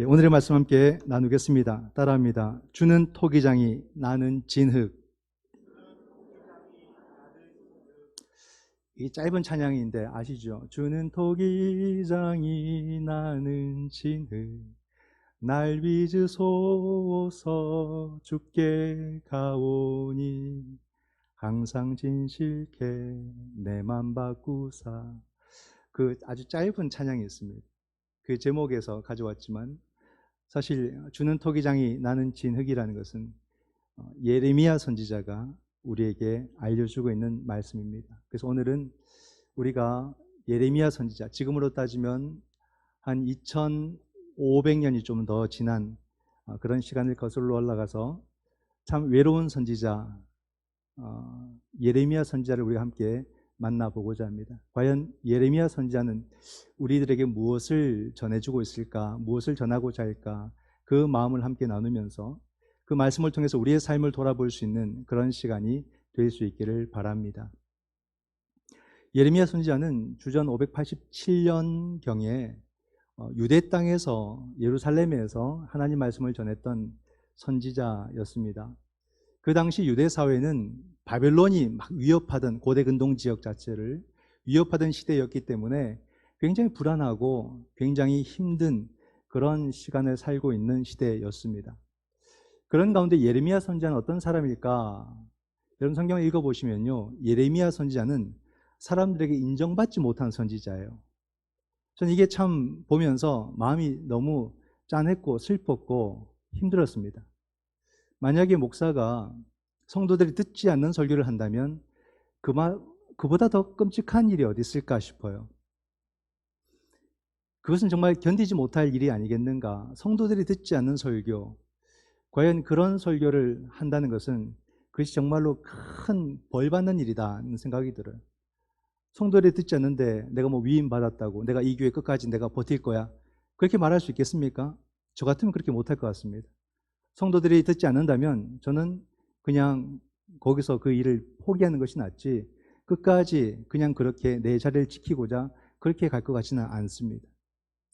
예, 오늘의 말씀 함께 나누겠습니다. 따라합니다. 주는 토기장이 나는 진흙. 이 짧은 찬양인데 아시죠? 주는 토기장이 나는 진흙. 날 빚으소서 죽게 가오니 항상 진실케 내맘 바꾸사. 그 아주 짧은 찬양이 있습니다. 그 제목에서 가져왔지만 사실 주는 토기장이 나는 진흙이라는 것은 어, 예레미야 선지자가 우리에게 알려주고 있는 말씀입니다. 그래서 오늘은 우리가 예레미야 선지자 지금으로 따지면 한 2,500년이 좀 더 지난 어, 그런 시간을 거슬러 올라가서 참 외로운 선지자 어, 예레미야 선지자를 우리가 함께 만나보고자 합니다. 과연 예레미야 선지자는 우리들에게 무엇을 전해주고 있을까? 무엇을 전하고자 할까? 그 마음을 함께 나누면서 그 말씀을 통해서 우리의 삶을 돌아볼 수 있는 그런 시간이 될 수 있기를 바랍니다. 예레미야 선지자는 주전 587년 경에 어, 유대 땅에서 예루살렘에서 하나님 말씀을 전했던 선지자였습니다. 그 당시 유대 사회는 바벨론이 막 위협하던 고대 근동 지역 자체를 위협하던 시대였기 때문에 굉장히 불안하고 굉장히 힘든 그런 시간을 살고 있는 시대였습니다. 그런 가운데 예레미야 선지자는 어떤 사람일까? 여러분 성경을 읽어보시면요. 예레미야 선지자는 사람들에게 인정받지 못한 선지자예요. 저는 이게 참 보면서 마음이 너무 짠했고 슬펐고 힘들었습니다. 만약에 목사가 성도들이 듣지 않는 설교를 한다면 그마, 그보다 더 끔찍한 일이 어디 있을까 싶어요. 그것은 정말 견디지 못할 일이 아니겠는가. 성도들이 듣지 않는 설교. 과연 그런 설교를 한다는 것은 그것이 정말로 큰 벌 받는 일이다는 생각이 들어요. 성도들이 듣지 않는데 내가 뭐 위임 받았다고 내가 이 교회 끝까지 내가 버틸 거야. 그렇게 말할 수 있겠습니까? 저 같으면 그렇게 못할 것 같습니다. 성도들이 듣지 않는다면 저는 그냥 거기서 그 일을 포기하는 것이 낫지 끝까지 그냥 그렇게 내 자리를 지키고자 그렇게 갈 것 같지는 않습니다.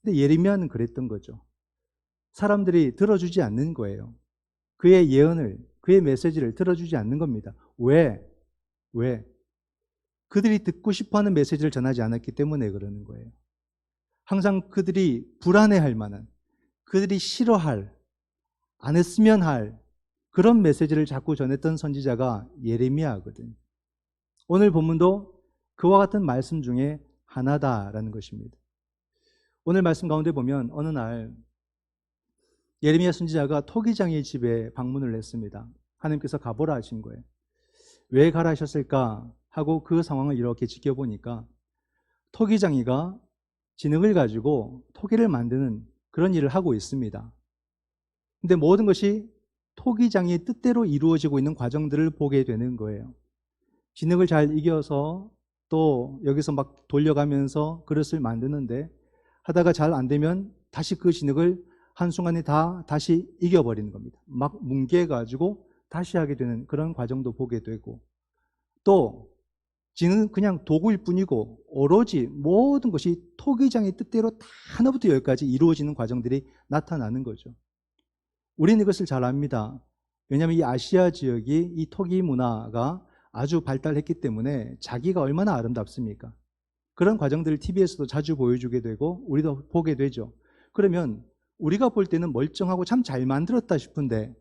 근데 예레미야는 그랬던 거죠. 사람들이 들어주지 않는 거예요. 그의 예언을, 그의 메시지를 들어주지 않는 겁니다. 왜? 왜? 그들이 듣고 싶어 하는 메시지를 전하지 않았기 때문에 그러는 거예요. 항상 그들이 불안해할 만한, 그들이 싫어할, 안 했으면 할 그런 메시지를 자꾸 전했던 선지자가 예레미야거든. 오늘 본문도 그와 같은 말씀 중에 하나다라는 것입니다. 오늘 말씀 가운데 보면 어느 날 예레미야 선지자가 토기장의 집에 방문을 했습니다. 하나님께서 가보라 하신 거예요. 왜 가라 하셨을까 하고 그 상황을 이렇게 지켜보니까 토기장이가 진흙을 가지고 토기를 만드는 그런 일을 하고 있습니다. 근데 모든 것이 토기장의 뜻대로 이루어지고 있는 과정들을 보게 되는 거예요. 진흙을 잘 이겨서 또 여기서 막 돌려가면서 그릇을 만드는데 하다가 잘 안 되면 다시 그 진흙을 한순간에 다 다시 이겨버리는 겁니다. 막 뭉개가지고 다시 하게 되는 그런 과정도 보게 되고 또 진흙은 그냥 도구일 뿐이고 오로지 모든 것이 토기장의 뜻대로 다 하나부터 열까지 이루어지는 과정들이 나타나는 거죠. 우리는 이것을 잘 압니다. 왜냐하면 이 아시아 지역이 이 토기 문화가 아주 발달했기 때문에 자기가 얼마나 아름답습니까? 그런 과정들을 TV에서도 자주 보여주게 되고 우리도 보게 되죠. 그러면 우리가 볼 때는 멀쩡하고 참 잘 만들었다 싶은데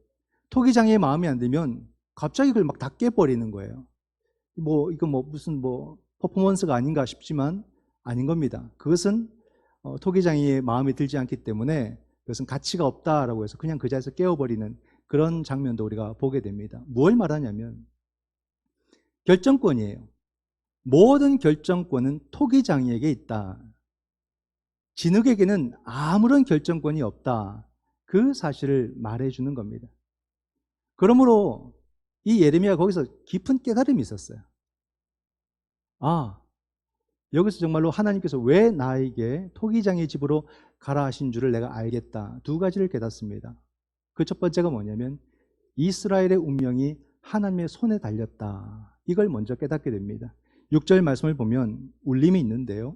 토기장의 마음에 안 들면 갑자기 그걸 막 다 깨버리는 거예요. 뭐 이거 뭐 무슨 뭐 퍼포먼스가 아닌가 싶지만 아닌 겁니다. 그것은 어, 토기장의 마음에 들지 않기 때문에 그것은 가치가 없다라고 해서 그냥 그 자리에서 깨워버리는 그런 장면도 우리가 보게 됩니다. 뭘 말하냐면 결정권이에요. 모든 결정권은 토기장이에게 있다. 진흙에게는 아무런 결정권이 없다. 그 사실을 말해주는 겁니다. 그러므로 이 예레미야 거기서 깊은 깨달음이 있었어요. 아, 여기서 정말로 하나님께서 왜 나에게 토기장의 집으로 가라 하신 줄을 내가 알겠다. 두 가지를 깨닫습니다. 그 첫 번째가 뭐냐면 이스라엘의 운명이 하나님의 손에 달렸다. 이걸 먼저 깨닫게 됩니다. 6절 말씀을 보면 울림이 있는데요.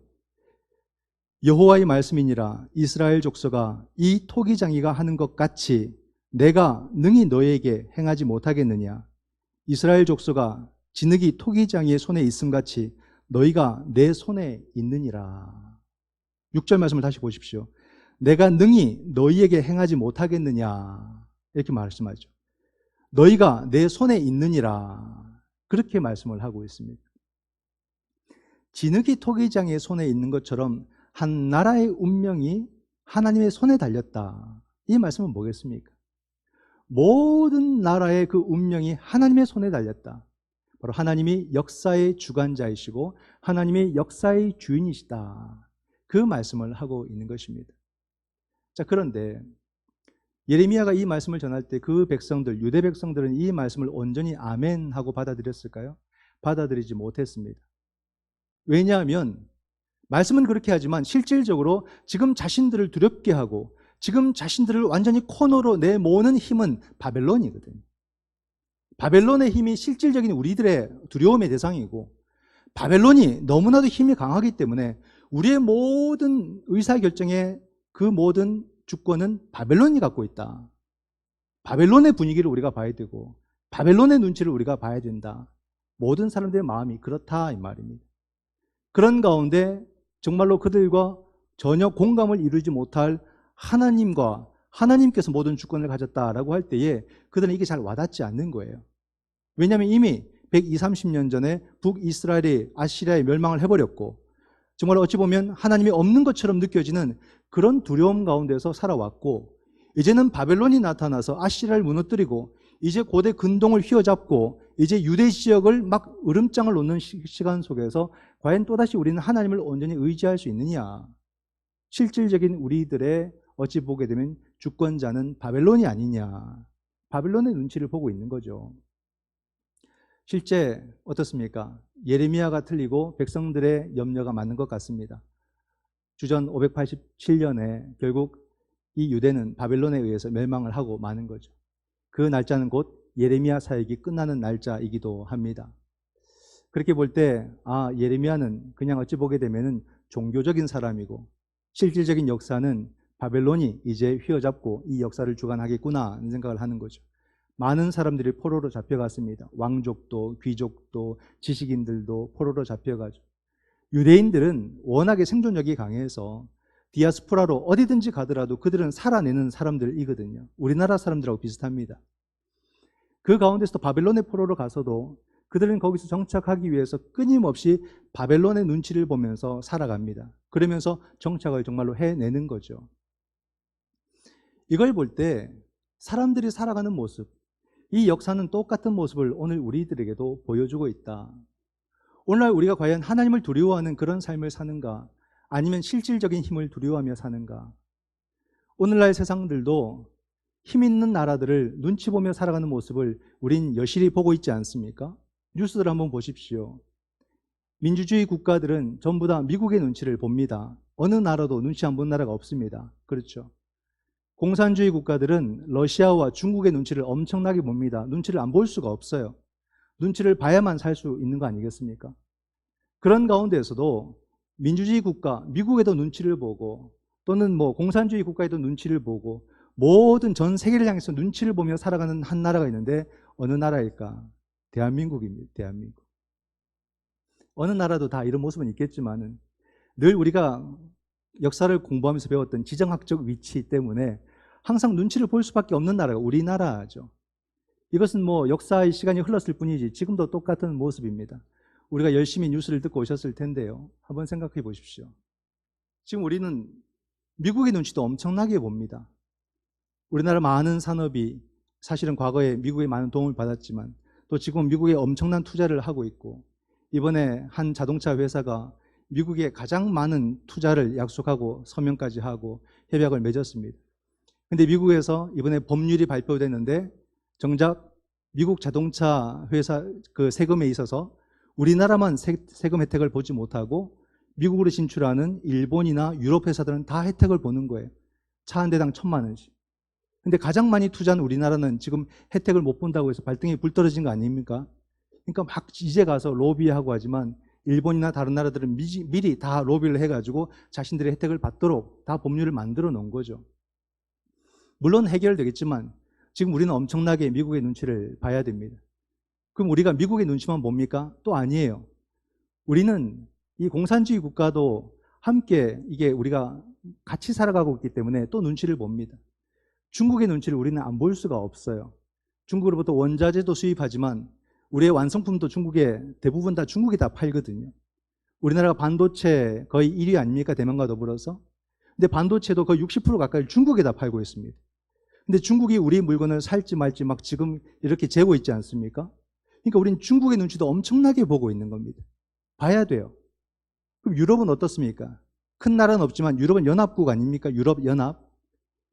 여호와의 말씀이니라 이스라엘 족속아 이 토기장이가 하는 것 같이 내가 능히 너에게 행하지 못하겠느냐 이스라엘 족속아 진흙이 토기장이의 손에 있음 같이 너희가 내 손에 있느니라 6절 말씀을 다시 보십시오 내가 능히 너희에게 행하지 못하겠느냐 이렇게 말씀하죠 너희가 내 손에 있느니라 그렇게 말씀을 하고 있습니다 진흙이 토기장의 손에 있는 것처럼 한 나라의 운명이 하나님의 손에 달렸다. 이 말씀은 뭐겠습니까? 모든 나라의 그 운명이 하나님의 손에 달렸다. 바로 하나님이 역사의 주관자이시고 하나님의 역사의 주인이시다. 그 말씀을 하고 있는 것입니다. 자, 그런데 예레미야가 이 말씀을 전할 때 그 백성들, 유대 백성들은 이 말씀을 온전히 아멘 하고 받아들였을까요? 받아들이지 못했습니다. 왜냐하면 말씀은 그렇게 하지만 실질적으로 지금 자신들을 두렵게 하고 지금 자신들을 완전히 코너로 내모으는 힘은 바벨론이거든요. 바벨론의 힘이 실질적인 우리들의 두려움의 대상이고 바벨론이 너무나도 힘이 강하기 때문에 우리의 모든 의사결정의 그 모든 주권은 바벨론이 갖고 있다. 바벨론의 분위기를 우리가 봐야 되고 바벨론의 눈치를 우리가 봐야 된다. 모든 사람들의 마음이 그렇다 이 말입니다. 그런 가운데 정말로 그들과 전혀 공감을 이루지 못할 하나님과 하나님께서 모든 주권을 가졌다라고 할 때에 그들은 이게 잘 와닿지 않는 거예요. 왜냐하면 이미 120, 30년 전에 북이스라엘이 아시리아에 멸망을 해버렸고 정말 어찌 보면 하나님이 없는 것처럼 느껴지는 그런 두려움 가운데서 살아왔고 이제는 바벨론이 나타나서 아시리아를 무너뜨리고 이제 고대 근동을 휘어잡고 이제 유대 지역을 막 으름장을 놓는 시간 속에서 과연 또다시 우리는 하나님을 온전히 의지할 수 있느냐? 실질적인 우리들의 어찌 보게 되면 주권자는 바벨론이 아니냐? 바벨론의 눈치를 보고 있는 거죠. 실제 어떻습니까? 예레미야가 틀리고 백성들의 염려가 맞는 것 같습니다. 주전 587년에 결국 이 유대는 바벨론에 의해서 멸망을 하고 마는 거죠. 그 날짜는 곧 예레미야 사역이 끝나는 날짜이기도 합니다. 그렇게 볼 때, 아, 예레미야는 그냥 어찌 보게 되면은 종교적인 사람이고, 실질적인 역사는 바벨론이 이제 휘어잡고 이 역사를 주관하겠구나 하는 생각을 하는 거죠. 많은 사람들이 포로로 잡혀갔습니다. 왕족도, 귀족도, 지식인들도 포로로 잡혀가죠. 유대인들은 워낙에 생존력이 강해서 디아스포라로 어디든지 가더라도 그들은 살아내는 사람들이거든요. 우리나라 사람들하고 비슷합니다. 그 가운데서 바벨론의 포로로 가서도 그들은 거기서 정착하기 위해서 끊임없이 바벨론의 눈치를 보면서 살아갑니다. 그러면서 정착을 정말로 해내는 거죠. 이걸 볼 때 사람들이 살아가는 모습, 이 역사는 똑같은 모습을 오늘 우리들에게도 보여주고 있다. 오늘날 우리가 과연 하나님을 두려워하는 그런 삶을 사는가, 아니면 실질적인 힘을 두려워하며 사는가? 오늘날 세상들도 힘 있는 나라들을 눈치 보며 살아가는 모습을 우린 여실히 보고 있지 않습니까? 뉴스를 한번 보십시오. 민주주의 국가들은 전부 다 미국의 눈치를 봅니다. 어느 나라도 눈치 안 본 나라가 없습니다. 그렇죠. 공산주의 국가들은 러시아와 중국의 눈치를 엄청나게 봅니다. 눈치를 안 볼 수가 없어요. 눈치를 봐야만 살 수 있는 거 아니겠습니까? 그런 가운데에서도 민주주의 국가, 미국에도 눈치를 보고 또는 뭐 공산주의 국가에도 눈치를 보고 모든 전 세계를 향해서 눈치를 보며 살아가는 한 나라가 있는데 어느 나라일까? 대한민국입니다. 대한민국. 어느 나라도 다 이런 모습은 있겠지만은 늘 우리가 역사를 공부하면서 배웠던 지정학적 위치 때문에 항상 눈치를 볼 수밖에 없는 나라가 우리나라죠. 이것은 뭐 역사의 시간이 흘렀을 뿐이지 지금도 똑같은 모습입니다. 우리가 열심히 뉴스를 듣고 오셨을 텐데요. 한번 생각해 보십시오. 지금 우리는 미국의 눈치도 엄청나게 봅니다. 우리나라 많은 산업이 사실은 과거에 미국의 많은 도움을 받았지만 또 지금 미국에 엄청난 투자를 하고 있고 이번에 한 자동차 회사가 미국에 가장 많은 투자를 약속하고 서명까지 하고 협약을 맺었습니다. 근데 미국에서 이번에 법률이 발표됐는데 정작 미국 자동차 회사 그 세금에 있어서 우리나라만 세금 혜택을 보지 못하고 미국으로 진출하는 일본이나 유럽 회사들은 다 혜택을 보는 거예요. 차 한 대당 천만 원씩. 근데 가장 많이 투자한 우리나라는 지금 혜택을 못 본다고 해서 발등에 불 떨어진 거 아닙니까? 그러니까 막 이제 가서 로비하고 하지만 일본이나 다른 나라들은 미리 다 로비를 해가지고 자신들의 혜택을 받도록 다 법률을 만들어 놓은 거죠. 물론 해결되겠지만 지금 우리는 엄청나게 미국의 눈치를 봐야 됩니다. 그럼 우리가 미국의 눈치만 봅니까? 또 아니에요. 우리는 이 공산주의 국가도 함께 이게 우리가 같이 살아가고 있기 때문에 또 눈치를 봅니다. 중국의 눈치를 우리는 안 볼 수가 없어요. 중국으로부터 원자재도 수입하지만 우리의 완성품도 중국에 대부분 다 중국에 다 팔거든요. 우리나라가 반도체 거의 1위 아닙니까? 대만과 더불어서. 근데 반도체도 거의 60% 가까이 중국에 다 팔고 있습니다. 근데 중국이 우리 물건을 살지 말지 막 지금 이렇게 재고 있지 않습니까? 그러니까 우리는 중국의 눈치도 엄청나게 보고 있는 겁니다. 봐야 돼요. 그럼 유럽은 어떻습니까? 큰 나라는 없지만 유럽은 연합국 아닙니까? 유럽 연합.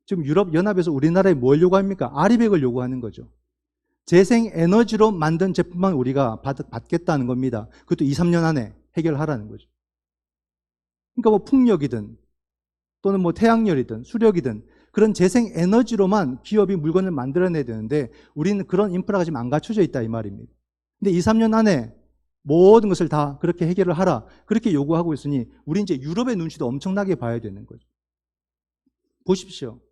지금 유럽 연합에서 우리나라에 뭘 요구합니까? 아리백을 요구하는 거죠. 재생 에너지로 만든 제품만 우리가 받, 받겠다는 겁니다. 그것도 2, 3년 안에 해결하라는 거죠. 그러니까 뭐 풍력이든 또는 뭐 태양열이든 수력이든 그런 재생 에너지로만 기업이 물건을 만들어내야 되는데 우리는 그런 인프라가 지금 안 갖춰져 있다 이 말입니다. 근데 2, 3년 안에 모든 것을 다 그렇게 해결을 하라. 그렇게 요구하고 있으니 우리 이제 유럽의 눈치도 엄청나게 봐야 되는 거죠. 보십시오.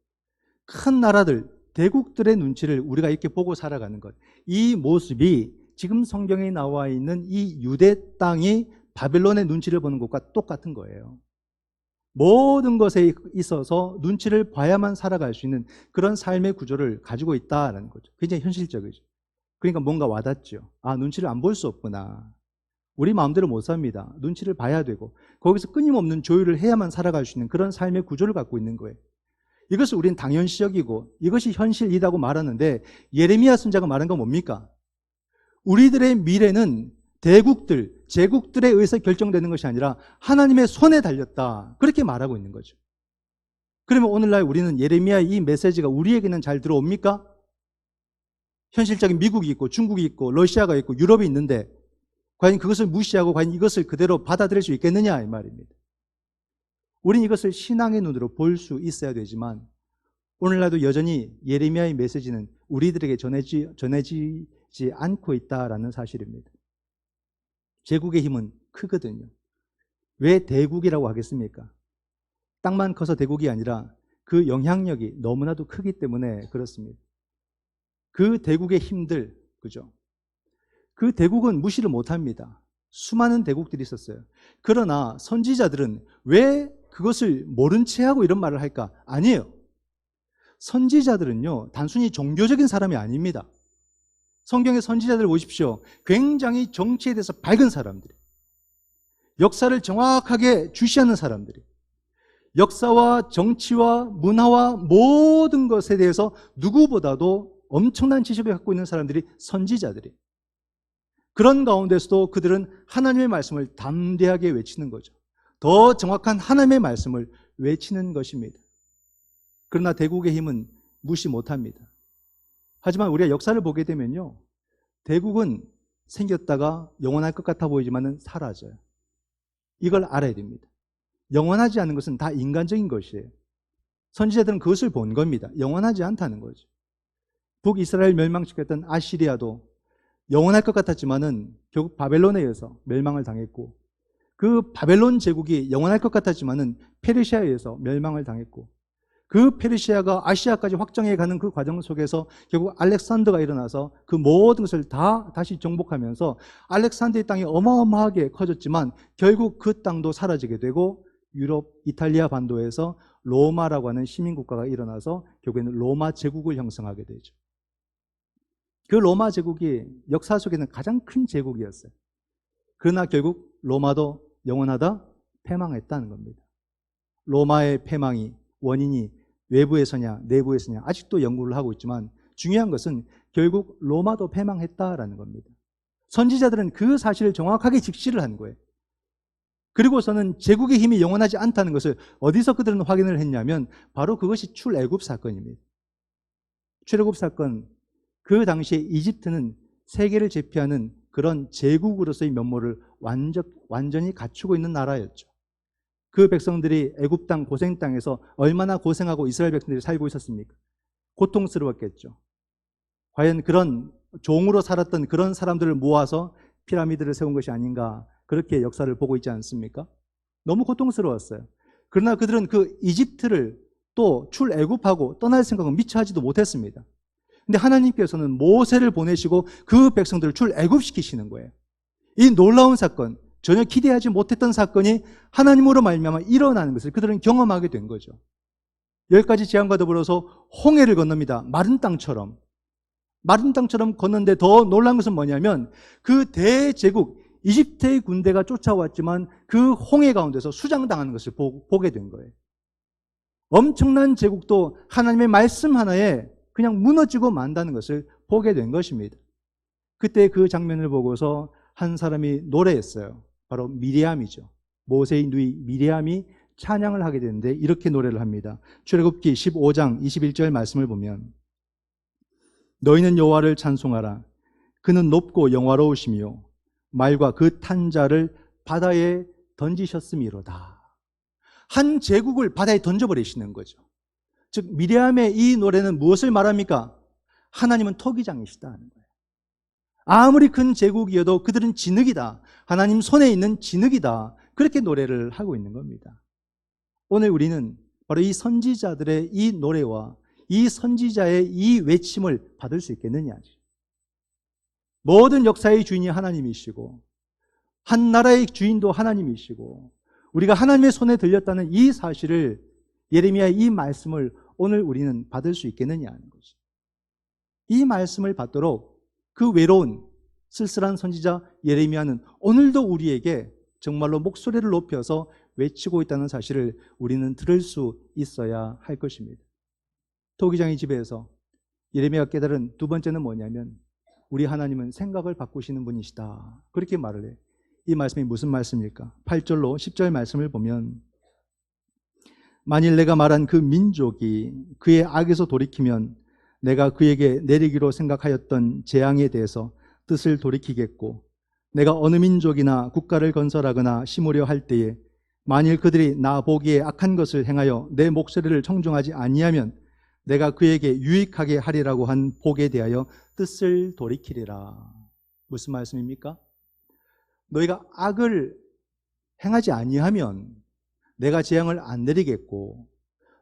큰 나라들, 대국들의 눈치를 우리가 이렇게 보고 살아가는 것. 이 모습이 지금 성경에 나와 있는 이 유대 땅이 바벨론의 눈치를 보는 것과 똑같은 거예요. 모든 것에 있어서 눈치를 봐야만 살아갈 수 있는 그런 삶의 구조를 가지고 있다라는 거죠. 굉장히 현실적이죠. 그러니까 뭔가 와닿죠. 아, 눈치를 안 볼 수 없구나. 우리 마음대로 못 삽니다. 눈치를 봐야 되고 거기서 끊임없는 조율을 해야만 살아갈 수 있는 그런 삶의 구조를 갖고 있는 거예요. 이것을 우리는 당연시적이고 이것이 현실이라고 말하는데 예레미야 선자가 말한 건 뭡니까? 우리들의 미래는 대국들, 제국들에 의해서 결정되는 것이 아니라 하나님의 손에 달렸다. 그렇게 말하고 있는 거죠. 그러면 오늘날 우리는 예레미야의 이 메시지가 우리에게는 잘 들어옵니까? 현실적인 미국이 있고 중국이 있고 러시아가 있고 유럽이 있는데 과연 그것을 무시하고 과연 이것을 그대로 받아들일 수 있겠느냐 이 말입니다. 우리는 이것을 신앙의 눈으로 볼 수 있어야 되지만 오늘날도 여전히 예레미야의 메시지는 우리들에게 전해지, 전해지지 않고 있다라는 사실입니다. 제국의 힘은 크거든요. 왜 대국이라고 하겠습니까? 땅만 커서 대국이 아니라 그 영향력이 너무나도 크기 때문에 그렇습니다. 그 대국의 힘들, 그죠? 그 대국은 무시를 못 합니다. 수많은 대국들이 있었어요. 그러나 선지자들은 왜 그것을 모른 채 하고 이런 말을 할까? 아니에요. 선지자들은요, 단순히 종교적인 사람이 아닙니다. 성경의 선지자들 보십시오. 굉장히 정치에 대해서 밝은 사람들이. 역사를 정확하게 주시하는 사람들이. 역사와 정치와 문화와 모든 것에 대해서 누구보다도 엄청난 지식을 갖고 있는 사람들이 선지자들이. 그런 가운데서도 그들은 하나님의 말씀을 담대하게 외치는 거죠. 더 정확한 하나님의 말씀을 외치는 것입니다. 그러나 대국의 힘은 무시 못합니다. 하지만 우리가 역사를 보게 되면요. 대국은 생겼다가 영원할 것 같아 보이지만은 사라져요. 이걸 알아야 됩니다. 영원하지 않은 것은 다 인간적인 것이에요. 선지자들은 그것을 본 겁니다. 영원하지 않다는 거죠. 북이스라엘 멸망시켰던 아시리아도 영원할 것 같았지만은 결국 바벨론에 의해서 멸망을 당했고 그 바벨론 제국이 영원할 것 같았지만은 페르시아에 의해서 멸망을 당했고 그 페르시아가 아시아까지 확장해 가는 그 과정 속에서 결국 알렉산더가 일어나서 그 모든 것을 다 다시 정복하면서 알렉산더의 땅이 어마어마하게 커졌지만 결국 그 땅도 사라지게 되고 유럽 이탈리아 반도에서 로마라고 하는 시민 국가가 일어나서 결국에는 로마 제국을 형성하게 되죠. 그 로마 제국이 역사 속에는 가장 큰 제국이었어요. 그러나 결국 로마도 영원하다 패망했다는 겁니다. 로마의 패망이 원인이 외부에서냐 내부에서냐 아직도 연구를 하고 있지만 중요한 것은 결국 로마도 패망했다라는 겁니다. 선지자들은 그 사실을 정확하게 직시를 한 거예요. 그리고서는 제국의 힘이 영원하지 않다는 것을 어디서 그들은 확인을 했냐면 바로 그것이 출애굽 사건입니다. 출애굽 사건 그 당시에 이집트는 세계를 제패하는 그런 제국으로서의 면모를 완전, 완전히 갖추고 있는 나라였죠. 그 백성들이 애굽 땅 고생 땅에서 얼마나 고생하고 이스라엘 백성들이 살고 있었습니까? 고통스러웠겠죠. 과연 그런 종으로 살았던 그런 사람들을 모아서 피라미드를 세운 것이 아닌가 그렇게 역사를 보고 있지 않습니까? 너무 고통스러웠어요. 그러나 그들은 그 이집트를 또 출애굽하고 떠날 생각은 미처 하지도 못했습니다. 근데 하나님께서는 모세를 보내시고 그 백성들을 출애굽시키시는 거예요. 이 놀라운 사건, 전혀 기대하지 못했던 사건이 하나님으로 말미암아 일어나는 것을 그들은 경험하게 된 거죠. 열 가지 재앙과 더불어서 홍해를 건넙니다. 마른 땅처럼. 마른 땅처럼 걷는데 더 놀란 것은 뭐냐면 그 대제국 이집트의 군대가 쫓아왔지만 그 홍해 가운데서 수장당하는 것을 보, 보게 된 거예요. 엄청난 제국도 하나님의 말씀 하나에 그냥 무너지고 만다는 것을 보게 된 것입니다. 그때 그 장면을 보고서 한 사람이 노래했어요. 바로 미리암이죠. 모세의 누이 미리암이 찬양을 하게 되는데 이렇게 노래를 합니다. 출애굽기 15장 21절 말씀을 보면 너희는 여호와를 찬송하라. 그는 높고 영화로우시며 말과 그 탄자를 바다에 던지셨음이로다. 한 제국을 바다에 던져버리시는 거죠. 즉 미리암의 이 노래는 무엇을 말합니까? 하나님은 토기장이시다 하는 거예요. 아무리 큰 제국이어도 그들은 진흙이다. 하나님 손에 있는 진흙이다. 그렇게 노래를 하고 있는 겁니다. 오늘 우리는 바로 이 선지자들의 이 노래와 이 선지자의 이 외침을 받을 수 있겠느냐. 모든 역사의 주인이 하나님이시고, 한 나라의 주인도 하나님이시고, 우리가 하나님의 손에 들렸다는 이 사실을 예레미야의 이 말씀을 오늘 우리는 받을 수 있겠느냐 하는 거죠. 이 말씀을 받도록 그 외로운 쓸쓸한 선지자 예레미야는 오늘도 우리에게 정말로 목소리를 높여서 외치고 있다는 사실을 우리는 들을 수 있어야 할 것입니다. 토기장의 집에서 예레미야가 깨달은 두 번째는 뭐냐면 우리 하나님은 생각을 바꾸시는 분이시다. 그렇게 말을 해. 이 말씀이 무슨 말씀일까? 8절로 10절 말씀을 보면 만일 내가 말한 그 민족이 그의 악에서 돌이키면 내가 그에게 내리기로 생각하였던 재앙에 대해서 뜻을 돌이키겠고 내가 어느 민족이나 국가를 건설하거나 심으려 할 때에 만일 그들이 나 보기에 악한 것을 행하여 내 목소리를 청중하지 아니하면 내가 그에게 유익하게 하리라고 한 복에 대하여 뜻을 돌이키리라. 무슨 말씀입니까? 너희가 악을 행하지 아니하면 내가 재앙을 안 내리겠고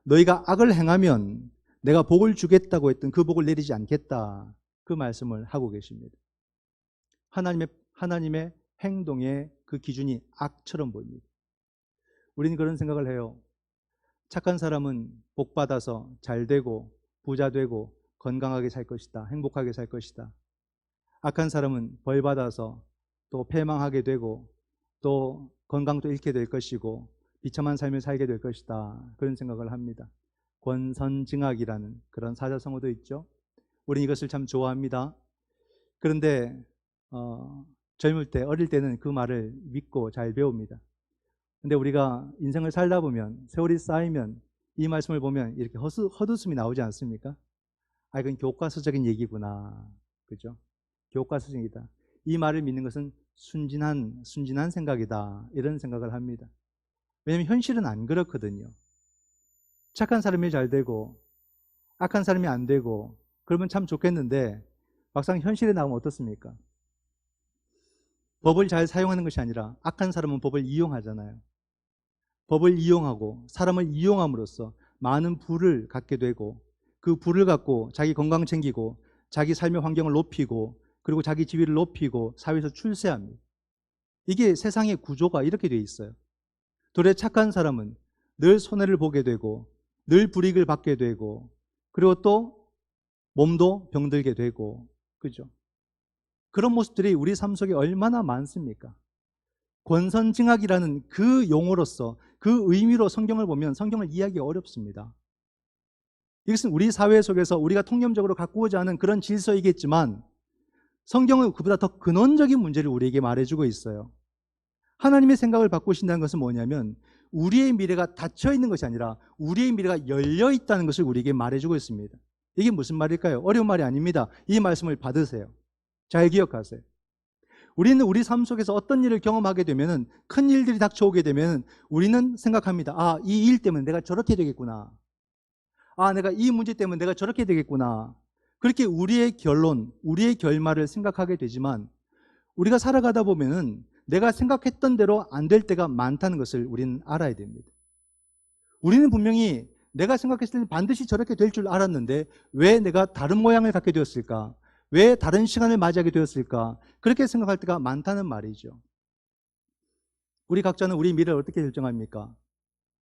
너희가 악을 행하면 내가 복을 주겠다고 했던 그 복을 내리지 않겠다. 그 말씀을 하고 계십니다. 하나님의 하나님의 행동의 그 기준이 악처럼 보입니다. 우리는 그런 생각을 해요. 착한 사람은 복 받아서 잘 되고 부자 되고 건강하게 살 것이다. 행복하게 살 것이다. 악한 사람은 벌 받아서 또 패망하게 되고 또 건강도 잃게 될 것이고 비참한 삶을 살게 될 것이다. 그런 생각을 합니다. 권선징악이라는 그런 사자성어도 있죠. 우리는 이것을 참 좋아합니다. 그런데 어, 젊을 때 어릴 때는 그 말을 믿고 잘 배웁니다. 근데 우리가 인생을 살다 보면 세월이 쌓이면 이 말씀을 보면 이렇게 허수, 헛웃음이 나오지 않습니까? 아, 이건 교과서적인 얘기구나. 그죠? 교과서적이다. 이 말을 믿는 것은 순진한, 순진한 생각이다. 이런 생각을 합니다. 왜냐하면 현실은 안 그렇거든요. 착한 사람이 잘 되고, 악한 사람이 안 되고, 그러면 참 좋겠는데, 막상 현실에 나오면 어떻습니까? 법을 잘 사용하는 것이 아니라 악한 사람은 법을 이용하잖아요. 법을 이용하고 사람을 이용함으로써 많은 부를 갖게 되고 그 부를 갖고 자기 건강 챙기고 자기 삶의 환경을 높이고 그리고 자기 지위를 높이고 사회에서 출세합니다. 이게 세상의 구조가 이렇게 되어 있어요. 둘의 착한 사람은 늘 손해를 보게 되고 늘 불이익을 받게 되고 그리고 또 몸도 병들게 되고 그죠? 그런 모습들이 우리 삶 속에 얼마나 많습니까? 권선징악이라는 그 용어로서 그 의미로 성경을 보면 성경을 이해하기 어렵습니다. 이것은 우리 사회 속에서 우리가 통념적으로 갖고자 하는 그런 질서이겠지만 성경은 그보다 더 근원적인 문제를 우리에게 말해주고 있어요. 하나님의 생각을 바꾸신다는 것은 뭐냐면 우리의 미래가 닫혀 있는 것이 아니라 우리의 미래가 열려 있다는 것을 우리에게 말해주고 있습니다. 이게 무슨 말일까요? 어려운 말이 아닙니다. 이 말씀을 받으세요. 잘 기억하세요. 우리는 우리 삶 속에서 어떤 일을 경험하게 되면은 큰 일들이 닥쳐오게 되면 우리는 생각합니다. 아, 이 일 때문에 내가 저렇게 되겠구나. 아, 내가 이 문제 때문에 내가 저렇게 되겠구나. 그렇게 우리의 결론, 우리의 결말을 생각하게 되지만 우리가 살아가다 보면은 내가 생각했던 대로 안 될 때가 많다는 것을 우리는 알아야 됩니다. 우리는 분명히 내가 생각했을 때는 반드시 저렇게 될 줄 알았는데 왜 내가 다른 모양을 갖게 되었을까? 왜 다른 시간을 맞이하게 되었을까? 그렇게 생각할 때가 많다는 말이죠. 우리 각자는 우리 미래를 어떻게 결정합니까?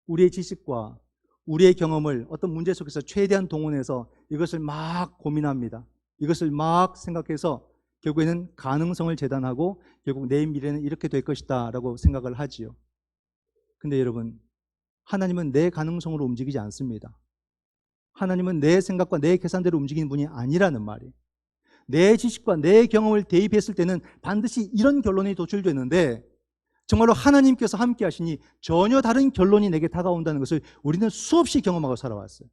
우리의 지식과 우리의 경험을 어떤 문제 속에서 최대한 동원해서 이것을 막 고민합니다. 이것을 막 생각해서 결국에는 가능성을 재단하고 결국 내 미래는 이렇게 될 것이다 라고 생각을 하지요. 근데 여러분, 하나님은 내 가능성으로 움직이지 않습니다. 하나님은 내 생각과 내 계산대로 움직이는 분이 아니라는 말이에요. 내 지식과 내 경험을 대입했을 때는 반드시 이런 결론이 도출되는데 정말로 하나님께서 함께 하시니 전혀 다른 결론이 내게 다가온다는 것을 우리는 수없이 경험하고 살아왔어요.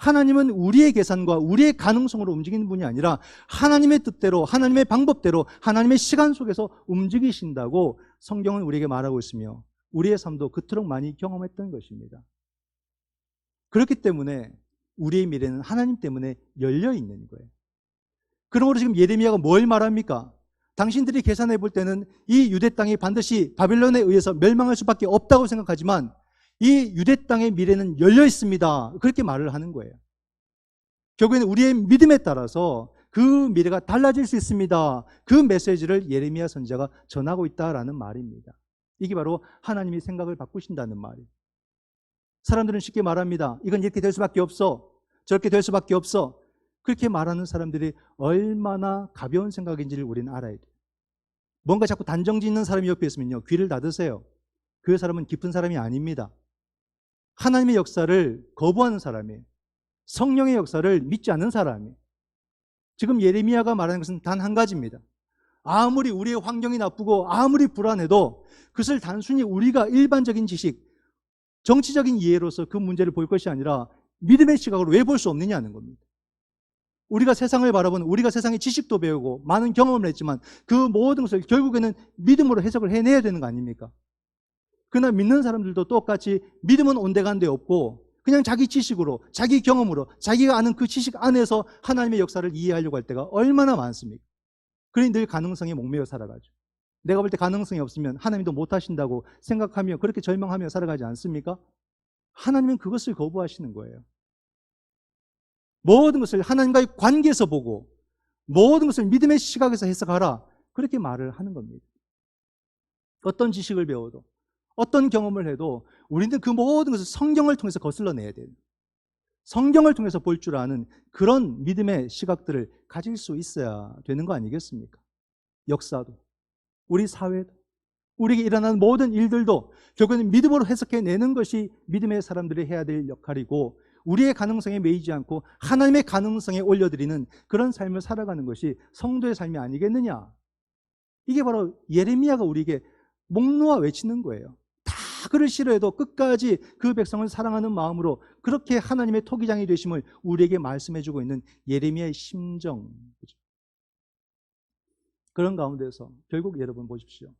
하나님은 우리의 계산과 우리의 가능성으로 움직이는 분이 아니라 하나님의 뜻대로, 하나님의 방법대로, 하나님의 시간 속에서 움직이신다고 성경은 우리에게 말하고 있으며 우리의 삶도 그토록 많이 경험했던 것입니다. 그렇기 때문에 우리의 미래는 하나님 때문에 열려 있는 거예요. 그러므로 지금 예레미야가 뭘 말합니까? 당신들이 계산해 볼 때는 이 유대 땅이 반드시 바벨론에 의해서 멸망할 수밖에 없다고 생각하지만 이 유대 땅의 미래는 열려 있습니다. 그렇게 말을 하는 거예요. 결국에는 우리의 믿음에 따라서 그 미래가 달라질 수 있습니다. 그 메시지를 예레미야 선지자가 전하고 있다라는 말입니다. 이게 바로 하나님이 생각을 바꾸신다는 말이에요. 사람들은 쉽게 말합니다. 이건 이렇게 될 수밖에 없어. 저렇게 될 수밖에 없어. 그렇게 말하는 사람들이 얼마나 가벼운 생각인지를 우리는 알아야 돼요. 뭔가 자꾸 단정 짓는 사람이 옆에 있으면요. 귀를 닫으세요. 그 사람은 깊은 사람이 아닙니다. 하나님의 역사를 거부하는 사람이에요. 성령의 역사를 믿지 않는 사람이에요. 지금 예레미야가 말하는 것은 단 한 가지입니다. 아무리 우리의 환경이 나쁘고 아무리 불안해도 그것을 단순히 우리가 일반적인 지식, 정치적인 이해로서 그 문제를 볼 것이 아니라 믿음의 시각으로 왜 볼 수 없느냐는 겁니다. 우리가 세상을 바라보는 우리가 세상의 지식도 배우고 많은 경험을 했지만 그 모든 것을 결국에는 믿음으로 해석을 해내야 되는 거 아닙니까? 그러나 믿는 사람들도 똑같이 믿음은 온데간데 없고 그냥 자기 지식으로 자기 경험으로 자기가 아는 그 지식 안에서 하나님의 역사를 이해하려고 할 때가 얼마나 많습니까? 그러니 늘 가능성에 목매어 살아가죠. 내가 볼 때 가능성이 없으면 하나님도 못하신다고 생각하며 그렇게 절망하며 살아가지 않습니까? 하나님은 그것을 거부하시는 거예요. 모든 것을 하나님과의 관계에서 보고 모든 것을 믿음의 시각에서 해석하라. 그렇게 말을 하는 겁니다. 어떤 지식을 배워도 어떤 경험을 해도 우리는 그 모든 것을 성경을 통해서 거슬러내야 돼요. 성경을 통해서 볼 줄 아는 그런 믿음의 시각들을 가질 수 있어야 되는 거 아니겠습니까? 역사도, 우리 사회도, 우리에게 일어나는 모든 일들도 결국은 믿음으로 해석해내는 것이 믿음의 사람들이 해야 될 역할이고 우리의 가능성에 매이지 않고 하나님의 가능성에 올려드리는 그런 삶을 살아가는 것이 성도의 삶이 아니겠느냐? 이게 바로 예레미야가 우리에게 목 놓아 외치는 거예요. 다 그를 싫어해도 끝까지 그 백성을 사랑하는 마음으로 그렇게 하나님의 토기장이 되심을 우리에게 말씀해 주고 있는 예레미야의 심정. 그런 가운데서 결국 여러분 보십시오.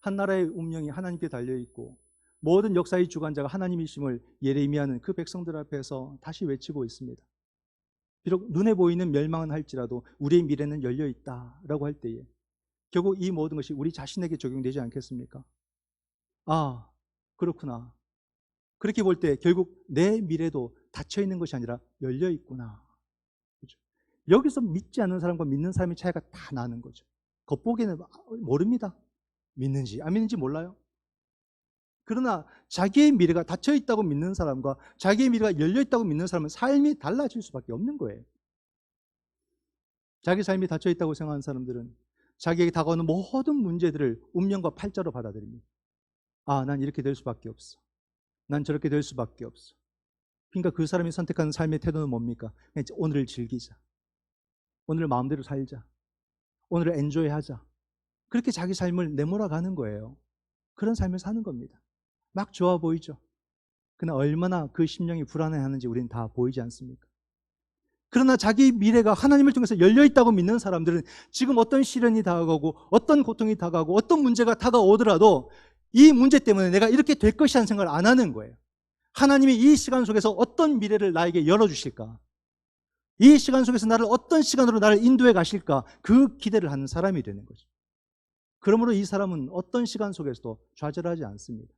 한 나라의 운명이 하나님께 달려 있고 모든 역사의 주관자가 하나님이심을 예레미야는 그 백성들 앞에서 다시 외치고 있습니다. 비록 눈에 보이는 멸망은 할지라도 우리의 미래는 열려 있다라고 할 때에 결국 이 모든 것이 우리 자신에게 적용되지 않겠습니까? 아, 그렇구나. 그렇게 볼 때 결국 내 미래도 닫혀 있는 것이 아니라 열려 있구나. 그렇죠? 여기서 믿지 않는 사람과 믿는 사람의 차이가 다 나는 거죠. 겉보기에는 모릅니다. 믿는지 안 믿는지 몰라요. 그러나 자기의 미래가 닫혀 있다고 믿는 사람과 자기의 미래가 열려 있다고 믿는 사람은 삶이 달라질 수밖에 없는 거예요. 자기 삶이 닫혀 있다고 생각하는 사람들은 자기에게 다가오는 모든 문제들을 운명과 팔자로 받아들입니다. 아, 난 이렇게 될 수밖에 없어. 난 저렇게 될 수밖에 없어. 그러니까 그 사람이 선택하는 삶의 태도는 뭡니까? 그냥 오늘을 즐기자. 오늘을 마음대로 살자. 오늘을 엔조이 하자. 그렇게 자기 삶을 내몰아가는 거예요. 그런 삶을 사는 겁니다. 막 좋아 보이죠. 그러나 얼마나 그 심령이 불안해하는지 우리는 다 보이지 않습니까? 그러나 자기 미래가 하나님을 통해서 열려 있다고 믿는 사람들은 지금 어떤 시련이 다가오고 어떤 고통이 다가오고 어떤 문제가 다가오더라도 이 문제 때문에 내가 이렇게 될 것이라는 생각을 안 하는 거예요. 하나님이 이 시간 속에서 어떤 미래를 나에게 열어주실까? 이 시간 속에서 나를 어떤 시간으로 나를 인도해 가실까? 그 기대를 하는 사람이 되는 거죠. 그러므로 이 사람은 어떤 시간 속에서도 좌절하지 않습니다.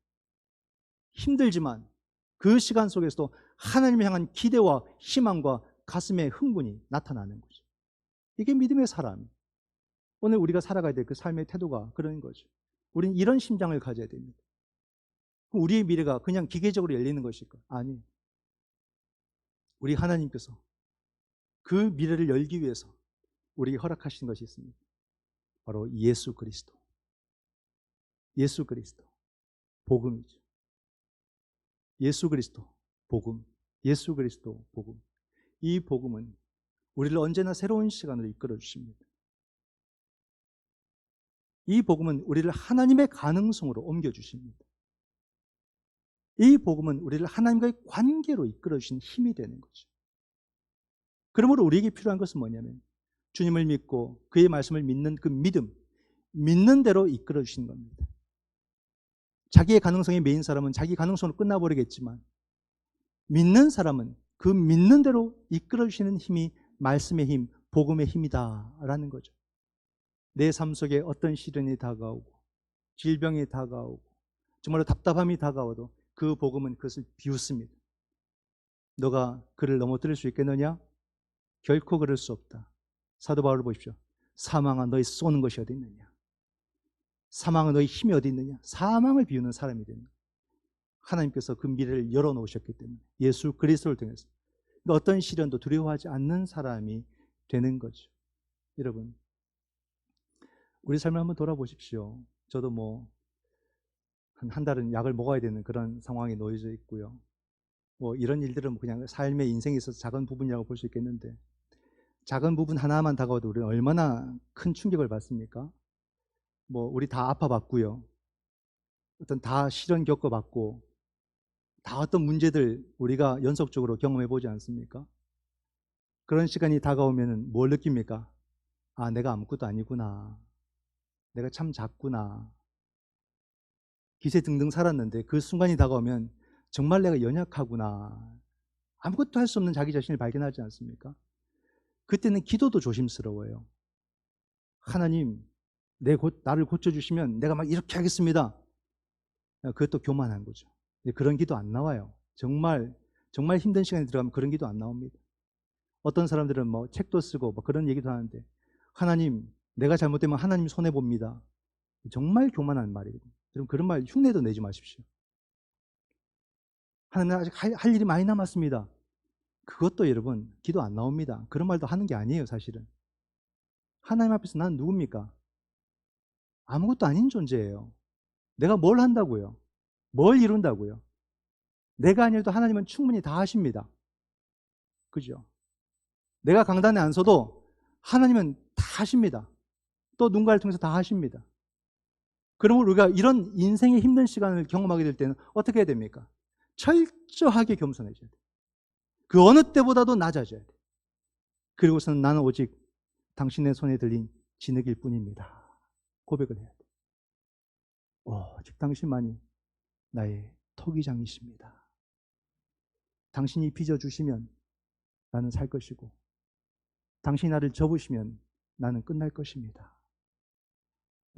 힘들지만 그 시간 속에서도 하나님을 향한 기대와 희망과 가슴의 흥분이 나타나는 거죠. 이게 믿음의 사람. 오늘 우리가 살아가야 될 그 삶의 태도가 그런 거죠. 우리는 이런 심장을 가져야 됩니다. 우리의 미래가 그냥 기계적으로 열리는 것일까? 아니. 우리 하나님께서 그 미래를 열기 위해서 우리에게 허락하신 것이 있습니다. 바로 예수 그리스도. 예수 그리스도. 복음이죠. 예수 그리스도. 복음. 예수 그리스도. 복음. 이 복음은 우리를 언제나 새로운 시간으로 이끌어 주십니다. 이 복음은 우리를 하나님의 가능성으로 옮겨 주십니다. 이 복음은 우리를 하나님과의 관계로 이끌어 주신 힘이 되는 거죠. 그러므로 우리에게 필요한 것은 뭐냐면 주님을 믿고 그의 말씀을 믿는 그 믿음, 믿는 대로 이끌어 주시는 겁니다. 자기의 가능성이 메인 사람은 자기 가능성으로 끝나버리겠지만 믿는 사람은 그 믿는 대로 이끌어 주시는 힘이 말씀의 힘, 복음의 힘이다라는 거죠. 내 삶 속에 어떤 시련이 다가오고 질병이 다가오고 정말로 답답함이 다가와도 그 복음은 그것을 비웃습니다. 너가 그를 넘어뜨릴 수 있겠느냐? 결코 그럴 수 없다. 사도 바울을 보십시오. 사망아 너희 쏘는 것이 어디 있느냐? 사망은 너희 힘이 어디 있느냐? 사망을 비우는 사람이 됩니다. 하나님께서 그 미래를 열어놓으셨기 때문에 예수 그리스도를 통해서 그러니까 어떤 시련도 두려워하지 않는 사람이 되는 거죠. 여러분, 우리 삶을 한번 돌아보십시오. 저도 뭐, 한, 한 달은 약을 먹어야 되는 그런 상황에 놓여져 있고요. 뭐, 이런 일들은 뭐 그냥 삶의 인생에 있어서 작은 부분이라고 볼 수 있겠는데, 작은 부분 하나만 다가와도 우리는 얼마나 큰 충격을 받습니까? 뭐, 우리 다 아파봤고요. 어떤 다 시련 겪어봤고, 다 어떤 문제들 우리가 연속적으로 경험해 보지 않습니까? 그런 시간이 다가오면 뭘 느낍니까? 아, 내가 아무것도 아니구나. 내가 참 작구나. 기세 등등 살았는데 그 순간이 다가오면 정말 내가 연약하구나. 아무것도 할 수 없는 자기 자신을 발견하지 않습니까? 그때는 기도도 조심스러워요. 하나님, 내 곧, 나를 고쳐주시면 내가 막 이렇게 하겠습니다. 그것도 교만한 거죠. 그런 기도 안 나와요. 정말, 정말 힘든 시간에 들어가면 그런 기도 안 나옵니다. 어떤 사람들은 뭐 책도 쓰고 뭐 그런 얘기도 하는데, 하나님, 내가 잘못되면 하나님 손해 봅니다. 정말 교만한 말이거든요. 여러분, 그런 말 흉내도 내지 마십시오. 하나님, 아직 할, 할 일이 많이 남았습니다. 그것도 여러분, 기도 안 나옵니다. 그런 말도 하는 게 아니에요, 사실은. 하나님 앞에서 난 누굽니까? 아무것도 아닌 존재예요. 내가 뭘 한다고요? 뭘 이룬다고요? 내가 아니어도 하나님은 충분히 다 하십니다. 그죠? 내가 강단에 안 서도 하나님은 다 하십니다. 또 누군가를 통해서 다 하십니다. 그러면 우리가 이런 인생의 힘든 시간을 경험하게 될 때는 어떻게 해야 됩니까? 철저하게 겸손해져야 돼. 그 어느 때보다도 낮아져야 돼. 그리고서는 나는 오직 당신의 손에 들린 진흙일 뿐입니다. 고백을 해야 돼. 오직 당신만이 나의 토기장이십니다. 당신이 빚어주시면 나는 살 것이고, 당신이 나를 접으시면 나는 끝날 것입니다.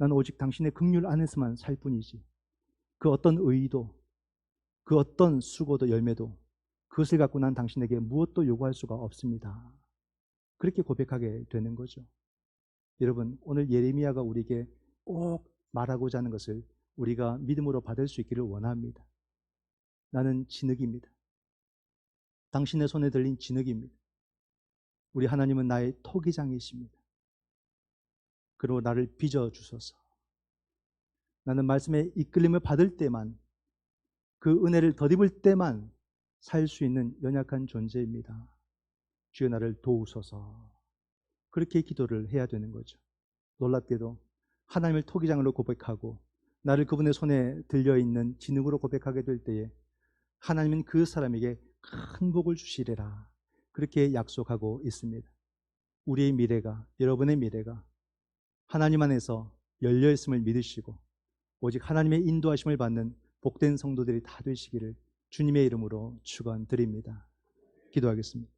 나는 오직 당신의 극률 안에서만 살 뿐이지, 그 어떤 의의도, 그 어떤 수고도 열매도 그것을 갖고 난 당신에게 무엇도 요구할 수가 없습니다. 그렇게 고백하게 되는 거죠. 여러분, 오늘 예레미야가 우리에게 꼭 말하고자 하는 것을 우리가 믿음으로 받을 수 있기를 원합니다. 나는 진흙입니다. 당신의 손에 들린 진흙입니다. 우리 하나님은 나의 토기장이십니다. 그리고 나를 빚어 주소서. 나는 말씀에 이끌림을 받을 때만 그 은혜를 덧입을 때만 살 수 있는 연약한 존재입니다. 주여 나를 도우소서. 그렇게 기도를 해야 되는 거죠. 놀랍게도 하나님을 토기장으로 고백하고 나를 그분의 손에 들려 있는 진흙으로 고백하게 될 때에 하나님은 그 사람에게 큰 복을 주시리라. 그렇게 약속하고 있습니다. 우리의 미래가, 여러분의 미래가 하나님 안에서 열려 있음을 믿으시고 오직 하나님의 인도하심을 받는 복된 성도들이 다 되시기를 주님의 이름으로 축원드립니다. 기도하겠습니다.